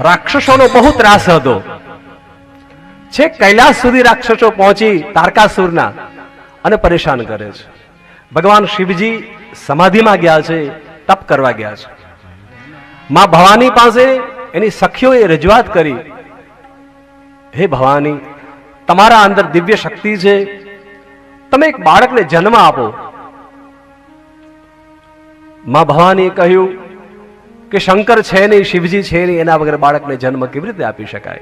રાક્ષસોનો બહુ ત્રાસ હતો. છે, કૈલાસ સુધી રાક્ષસો પહોંચી તારકાસુરના અને પરેશાન કરે છે. ભગવાન શિવજી સમાધિમાં ગયા છે, તપ કરવા ગયા છે. માં ભવાની પાસે એની સખીઓએ રજૂઆત કરી, હે ભવાની, તમારા અંદર દિવ્ય શક્તિ છે. તમે એક બાળકને જન્મ આપો. માં ભવાનીએ કહ્યું કે શંકર છે નહીં, શિવજી છે નહીં, એના વગર બાળકને જન્મ કેવી રીતે આપી શકાય?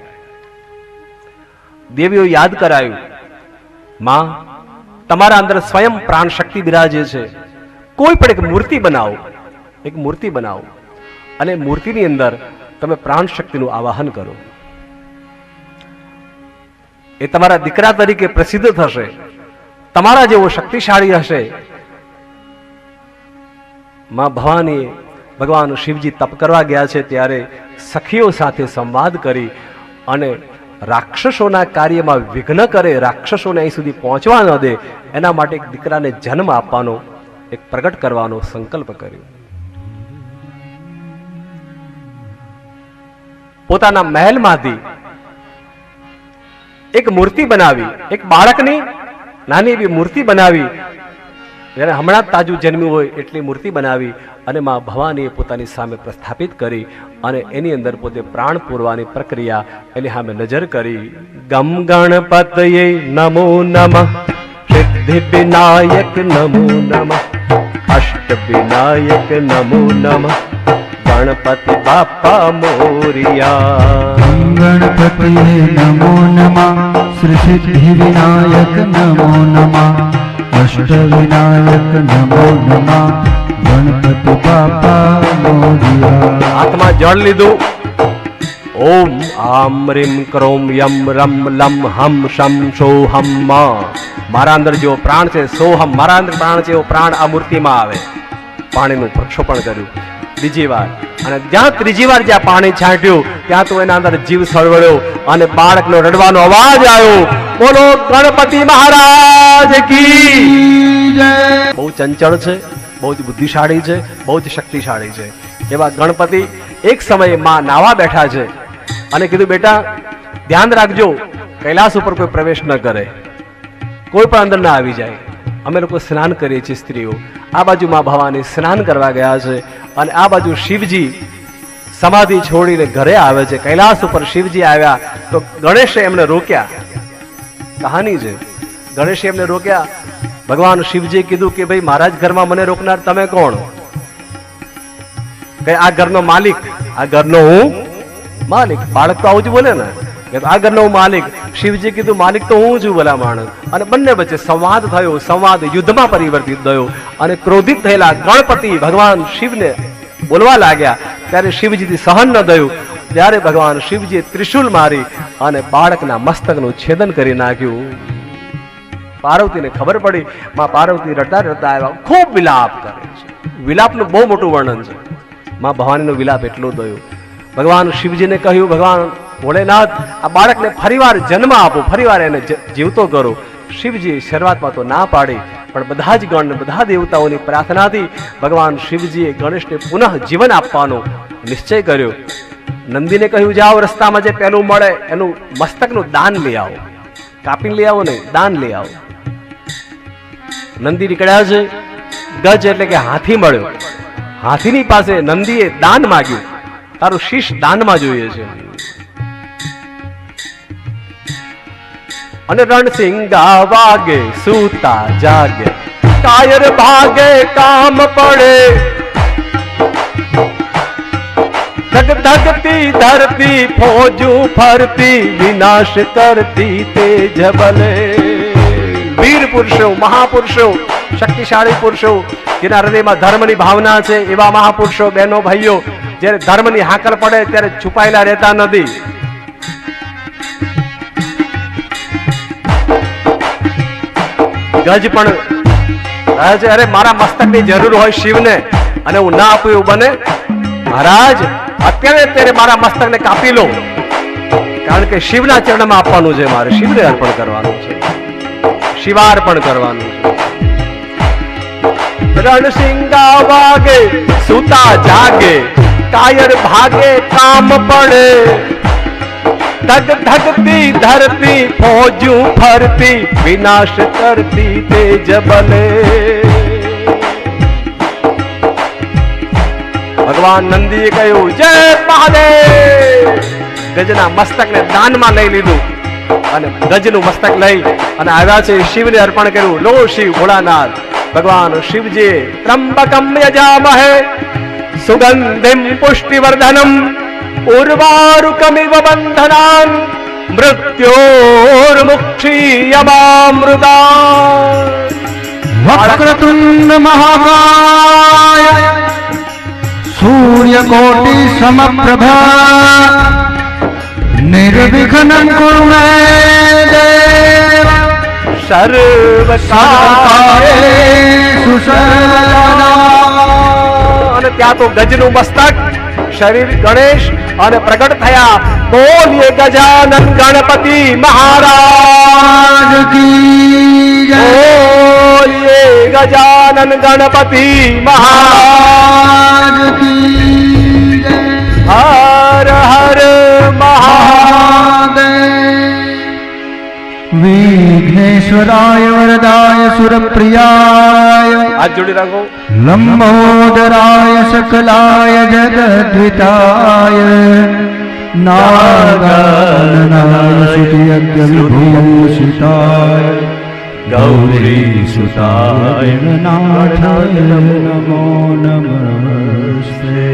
દેવીઓ યાદ કરાયું, માં, તમારા અંદર સ્વયં પ્રાણ શક્તિ બિરાજે છે. કોઈ પણ એક મૂર્તિ બનાવો, એક મૂર્તિ બનાવો અને મૂર્તિની અંદર તમે પ્રાણ શક્તિનું આવાહન કરો. એ તમારા દીકરા તરીકે પ્રસિદ્ધ થશે. તમારા જેવો શક્તિશાળી હશે. માં ભવાની ભગવાન શિવજી તપ કરવા ગયા છે ત્યારે સખીઓ સાથે સંવાદ કરી અને રાક્ષસોના કાર્યમાં વિઘ્ન કરે, રાક્ષસોને અહીં સુધી પહોંચવા ન દે, એના માટે એક દીકરાને જન્મ આપવાનો, એક પ્રગટ કરવાનો સંકલ્પ કર્યો. પોતાના મહેલમાંથી એક મૂર્તિ બનાવી, એક બાળકની નાની એવી મૂર્તિ બનાવી, જેને હમણાં તાજું જન્મ્યું હોય એટલી મૂર્તિ બનાવી અને મા ભવાનીએ પોતાની સામે પ્રસ્થાપિત કરી અને એની અંદર પોતે પ્રાણ પૂરવાની પ્રક્રિયા એની સામે નજર કરી. ગમ ગણપતયે નમો નમઃ. સિદ્ધિ વિનાયક નમો નમઃ. અષ્ટ વિનાયક નમો નમઃ. ગણપતિ બાપા મોરિયા. ગણપતિએ નમો નમઃ. શ્રી સિદ્ધિ વિનાયક નમો નમઃ. અષ્ટ વિનાયક નમો નમઃ. ગણપતિ બાપા મોરિયા. હાથમાં જળ લીધું. ઓમ આમ રીમ ક્રોમ યમ રમ લમ હમ શમ સોહમ મારા અંદર જેવો પ્રાણ છે સોહમ મારા અંદર પ્રાણ છે એવો પ્રાણ આ મૂર્તિમાં આવે. પાણીનું પ્રક્ષોપણ કર્યું. બીજી વાર. અને જ્યાં ત્રીજી વાર જ્યાં પાણી છાંટ્યું ત્યાં તો એના અંદર જીવ સળવળ્યો અને બાળકનો રડવાનો અવાજ આવ્યો. બોલો ગણપતિ મહારાજ કી બહુ ચંચળ છે. બહુ જ બુદ્ધિશાળી છે બહુ જ શક્તિશાળી છે. એવા ગણપતિ એક સમયે માં નાવા બેઠા છે અને કીધું, બેટા, ધ્યાન રાખજો, કૈલાસ ઉપર કોઈ પ્રવેશ ન કરે. કોઈ પણ અંદર ના આવી જાય. અમે લોકો સ્નાન કરીએ છીએ સ્ત્રીઓ. આ બાજુ માં ભવાની સ્નાન કરવા ગયા છે અને આ બાજુ શિવજી સમાધિ છોડીને ઘરે આવે છે. કૈલાસ ઉપર શિવજી આવ્યા તો ગણેશે એમને રોક્યા. કહાની છે. ગણેશે એમને રોક્યા ભગવાન શિવજી કીધું કે ભાઈ, મારા જ ઘરમાં મને રોકનાર તમે કોણ? કે આ ઘરનો માલિક, આ ઘરનો હું માલિક. બાળક તો આવું જ બોલે ને. કે આ ઘરનો હું માલિક. શિવજી કીધું, માલિક તો હું છું બોલા માણસ. અને બંને વચ્ચે સંવાદ થયો. સંવાદ યુદ્ધમાં પરિવર્તિત થયો અને ક્રોધિત થયેલા ગણપતિ ભગવાન શિવને બોલવા લાગ્યા. ત્યારે શિવજીથી સહન ન થયું. ત્યારે ભગવાન શિવજીએ ત્રિશુલ મારી અને બાળકના મસ્તકનું છેદન કરી નાખ્યું. પાર્વતીને ખબર પડી, માં પાર્વતી રડતા રડતા આવ્યા, ખૂબ વિલાપ કરે છે. વિલાપનું બહુ મોટું વર્ણન છે. માં, ભવાનીનો વિલાપ એટલો થયો ભગવાન શિવજીને કહ્યું, ભગવાન ભોળેનાથ આ બાળકને ફરીવાર જન્મ આપો, ફરીવાર એને જીવતો કરો. શિવજી શરૂઆતમાં તો ના પાડી, પણ બધા જ ગણ, બધા દેવતાઓની પ્રાર્થનાથી ભગવાન શિવજીએ ગણેશને પુનઃ જીવન આપવાનો નિશ્ચય કર્યો. નંદીને કહ્યું, જાઓ, રસ્તામાં જે પહેલું મળે, એનું મસ્તકનું દાન લઈ આવો. કાપીને લઈ આવો નહીં, દાન લઈ આવો. નંદી નીકળ્યા છે. ગજ એટલે કે હાથી મળ્યો. હાથીની પાસે નંદીએ દાન માગ્યું. તારું શીશ દાનમાં જોઈએ છે. અને રણસિંગા વાગે, સૂતા જાગે. કાયર ભાગે કામ પડે. ધગ ધગતી ધરતી, ફોજું ફરતી, વિનાશ કરતી તેજ બલે વીર પુરુષો, મહાપુરુષો, શક્તિશાળી પુરુષો, જેના હૃદયમાં ધર્મની ભાવના છે, એવા મહાપુરુષો બહેનો, ભાઈઓ, જ્યારે ધર્મની હાકલ પડે ત્યારે છુપાયેલા રહેતા નથી. ગજ પણ છે અરે મારા મસ્તકની જરૂર હોય શિવને, અને હું ના આપું એવું બને. મહારાજ, અત્યારે અત્યારે મારા મસ્તકને કાપી લો. કારણ કે શિવના ચરણમાં આપવાનું છે મારે, શિવને અર્પણ કરવાનું છે. શિવાર્પણ કરવાનું છે. રણસિંગા વાગે, સુતા જાગે, કાયર ભાગે કામ પડે. ધગ ધગતી ધરતી ફોજું ફરતી, વિનાશ કરતી તેજ બને. ભગવાન નંદીએ કહ્યું, જય મહાદેવ. ગજના મસ્તકને દાનમાં લઈ લીધું. અને ગજનું મસ્તક લઈ અને આવ્યા છે શિવને અર્પણ કર્યું. લો શિવ ભોળાનાથ. ભગવાન શિવજી ત્રંબકમ યજામહે. સુગંધિમ પુષ્ટિવર્ધનમ. ઉર્વારુકમિવ બંધનાન મૃત્યોર્મુક્ષીયમામૃતા વક્રતુંડ મહાકાય સૂર્યકોટિ સમપ્રભા નિર્વિઘ્ન कुरु મે દેવ સર્વકારે સુસર્વદા અને ત્યાં તો ગજનું મસ્તક શરીર ગણેશ અને પ્રગટ થયા. બોલીએ ગજાનન ગણપતિ મહારાજ કી બોલીએ ગજાનન ગણપતિ મહારાજ કી વિઘ્નેશ્વરાય વરદાય સુરપ્રિયાય હાથ જોડી રાખો લંબોદરાય સકલાય જગદ્વિતાય નાગાનનાય સુતિયજ્ઞ વિભૂષિતાય ગૌરી સુતાય નાથાય નમો નમસ્તે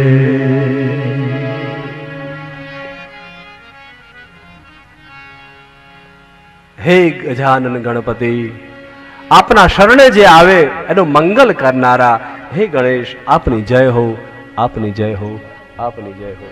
હે ગજાનન ગણપતિ, આપના શરણે જે આવે, એનું મંગલ કરનારા, હે ગણેશ, આપની જય હો, આપની જય હો, આપની જય હો.